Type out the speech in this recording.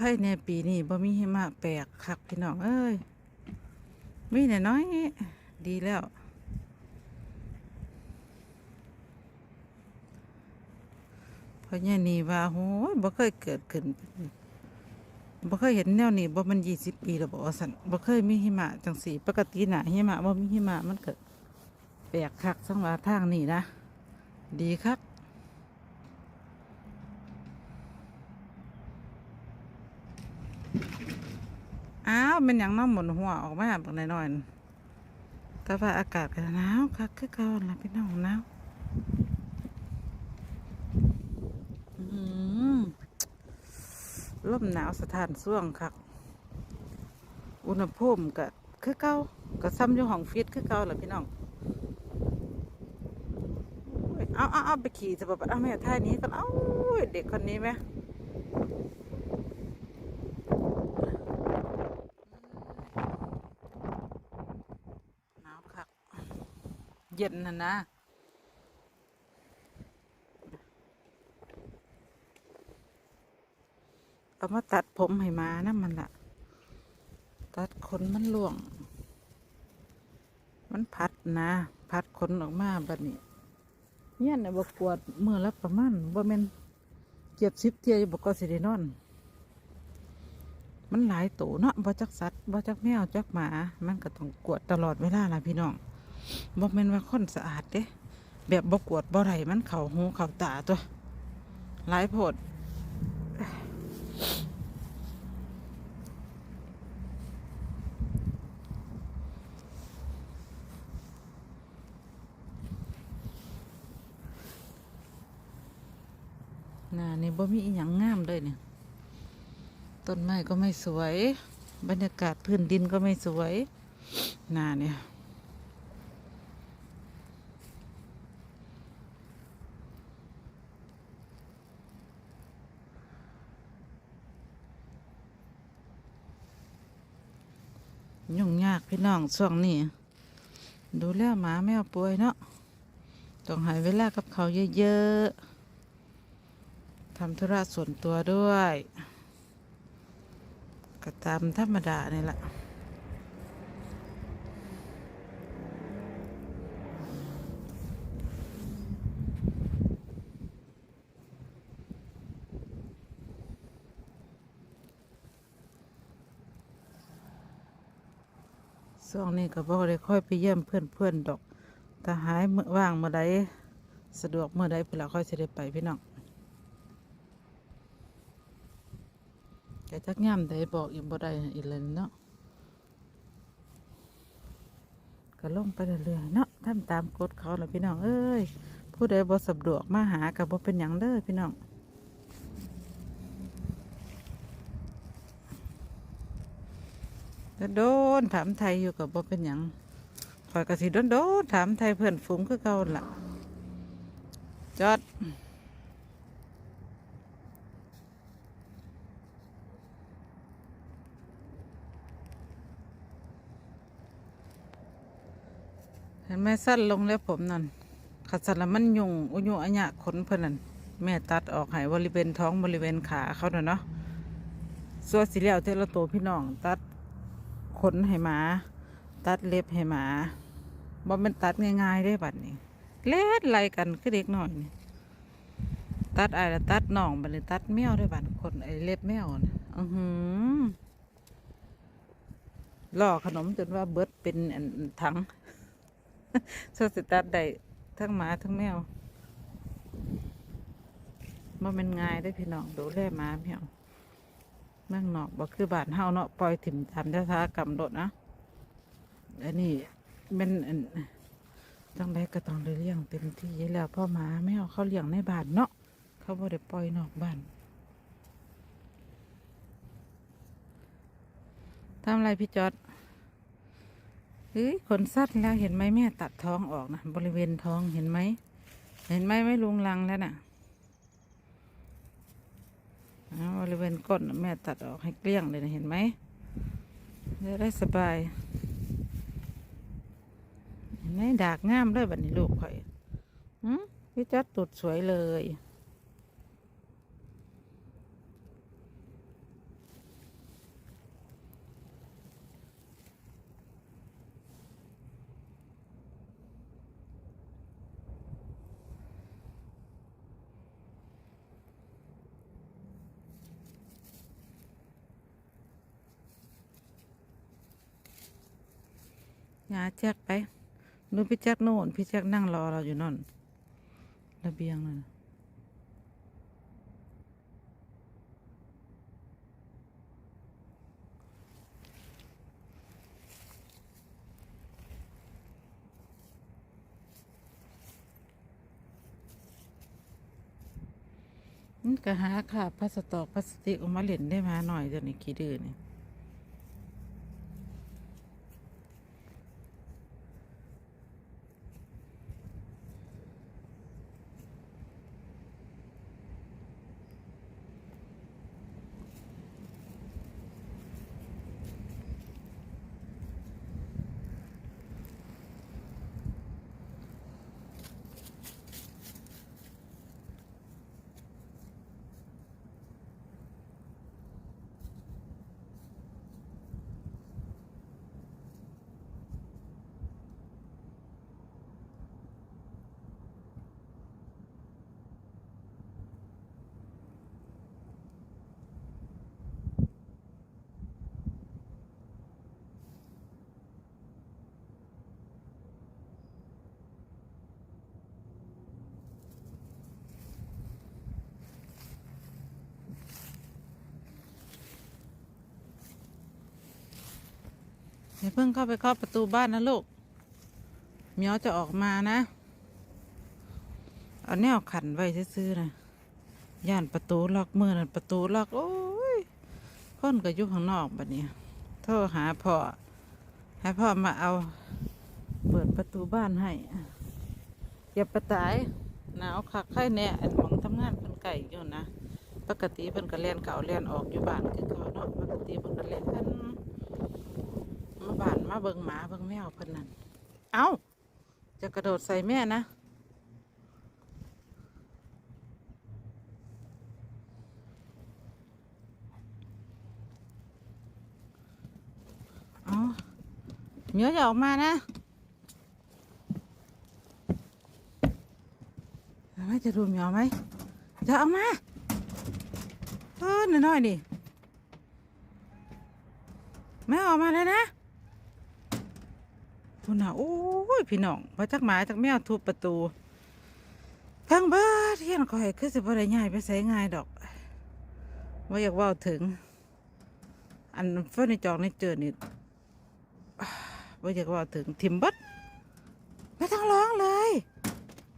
พ่ในปีนี้บ่มีหิมะแปลกคักพี่น้องเอ้ยมีแต่น้อย ดีแล้ว เพราะเนี่ยนี่ว่าโหยบ่เคยเกิดขึ้นบ่เคยเห็นแนวนี้บ่มันยี่สิบปีแล้วบ่สันบ่เคยมีหิมะจังสีปกติน่ะหิมะบ่มีหิมะมันเกิดแปลกคักสังว่าทางนี้นะ ดีคัก อ้าวเป็นอย่างน้ำหมุนหัวออกมาบักหน่อยๆก็ว่าอากาศก็หนาวคักคือเก่าละพี่น้องหนาวอื้อหือลมหนาวสถานส่วงคักอุณหภูมิก็คือเก่าก็ซ้ำอยู่ห้องฟิตคือเก่าละพี่น้องอ้ยเอาเอาเอาไปขี่จะแบบเอาแม่ท่านี้กันเอาเด็กคนนี้ไหม หนาวคัก เย็นนะนะเอามาตัดผมให้มานะมันละตัดขนมันล่วง มันพัดนะพัดขนออกมาแบัดนี้เนี่ยนะบกวดเมื่อละประมาณว่ามันเจ็บสิบเทียอกก็สิได้นอน มันหลายตัวเนาะบ่จักสัตว์บ่จักแมวจักหมา มันก็ต้องกวดตลอดเวลาล่ะพี่น้อง บ่แม่นว่าคนสะอาดเด้แบบบ่กวดบ่ไรมันเข้าหูเข้าตาตัวหลายโพดน่ะนี่บ่มีอีหยังงามเลยเนี่ย ต้นไม้ก็ไม่สวย บรรยากาศพื้นดินก็ไม่สวยน่าเนี่ย ยุ่งยากพี่น้องช่วงนี้ดูแลหมาแมวป่วยเนาะต้องหายเวลากับเขาเยอะๆทำธุระส่วนตัวด้วย ก็ตามธรรมดานี่แหละ ช่วงนี้ก็บอกเลยค่อยไปเยี่ยมเพื่อนเพื่อนๆดอกถ้าหายมื้อว่างเมื่อใดสะดวกเมื่อใดเพื่อเราค่อยจะได้ไปพี่น้องแกจักย่ำได้บอกอีกบ่ได้อีกเลยเนาะก็ลงไปเรื่อยๆเนาะทำตามกฎเขาแหละพี่น้องเอ้ยผู้ใดบ่สะดวกมาหากับบ่เป็นหยังเด้อพี่น้องแต่ โดนถามไทยอยู่กับบ่เป็นหยังคอยกะสิโดนโดนถามไทยเพื่อนฝูงคือเก่าล่ะจอดเห็นไหมสั้นลงแล้วผมนั่นขัดสันล้วมันยุงอุยุอัญญะขนเพื่อนนั่นแม่ตัดออกให้บริเวณท้องบริเวณขาเขาน่ะเนาะส่วนสีเหลียวเทละตัวพี่น้อง ตัด ขนให้หมา ตัดเล็บให้หมาบ่เป็นตัดง่ายๆได้บัดนี้เล็ดไล่กันคือเด็กหน้อยนี่ตัดอะไรล่ะตัดน่องบัดนี้ตัดแมวได้บัดขนไอ้เล็บแมวน่ะอือหือล่อขนมจนว่าเบิดเป็นอันถังโซสิตัดได้ทั้งหมาทั้งแมวมันเป็นง่ายได้พี่น้องดูแลหมาแมว เมืองนอกบ่คือบ้านเฮาเนาะปล่อยถิ่มตามยถากรรมโดดนะอันนี้เป็นอันจังไดก็ต้องได้เลี้ยงเต็มที่แล้วพ่อหมาแมวเอาเขาเลี้ยงในบ้านเนาะเขาบ่ได้ปล่อยนอกบ้านทำอะไรพี่จอดเฮ้ยขนสั้นแล้วเห็นไหมแม่ตัดท้องออกนะบริเวณท้องเห็นไหม เห็นไหมไม่ลุงลังแล้วน่ะอ่า บริเวณก้นแม่ตัดออกให้เกลี้ยงเลยนะเห็นไหมจะได้สบายเห็นไหมดากงามเลยแบบนี้ลูกข่อยหืมพี่จัดตุดสวยเลย ยาแจ็คไปนู้นพี่แจ็คโน่นพี่แจ็คนั่งรอเราอยู่นั่นระเบียงนั่นน่ะนี่ก็หาค่ะพลาสตอกพลาสติกออกมาเล่นได้มาหน่อยเดี๋ยวนี้ขี้ดื้อนี่ อย่าเพิ่งเข้าไปเคาะประตูบ้านนะลูกเมียวจะออกมานะ เอาแนวขันไว้ซื้อๆนะย่านประตูล็อกมือนั่นประตูล็อกโอ้ยคนก็อยู่ข้างนอกบัดนี้โทรหาพ่อให้พ่อมาเอา เปิดประตูบ้านให้อย่าประตายหนาวคักไข้แน่อันหมองทำงานเพิ่นไก่อยู่นะปกติเพิ่นก็เล่นเก่าเล่นออกอยู่บ้านคือเขาเนาะปกติเพิ่นก็เล่นกัน มาเบิงหมาเบิงแมวเพิ่นนั่นเอ้า จะกระโดดใส่แม่นะ เอาเหยวอย่าออกมานะเอาไม่จะดูเหมียวไหม จะเอามาเออหน่อยๆดิแม่ออกมาเลยนะ ทุนน่ะโอ้ยพี่น้องพอจักหมาจักแมวทุบประตูทั้งบ้านเทียนคอยคือสิบ่ได้ง่ายไปใส่ง่ายดอกว่าอยากว่าถึง อันเฟอร์นิจองในเจอนี่ว่าอยากว่าถึงทิมบัดไม่ต้องร้องเลย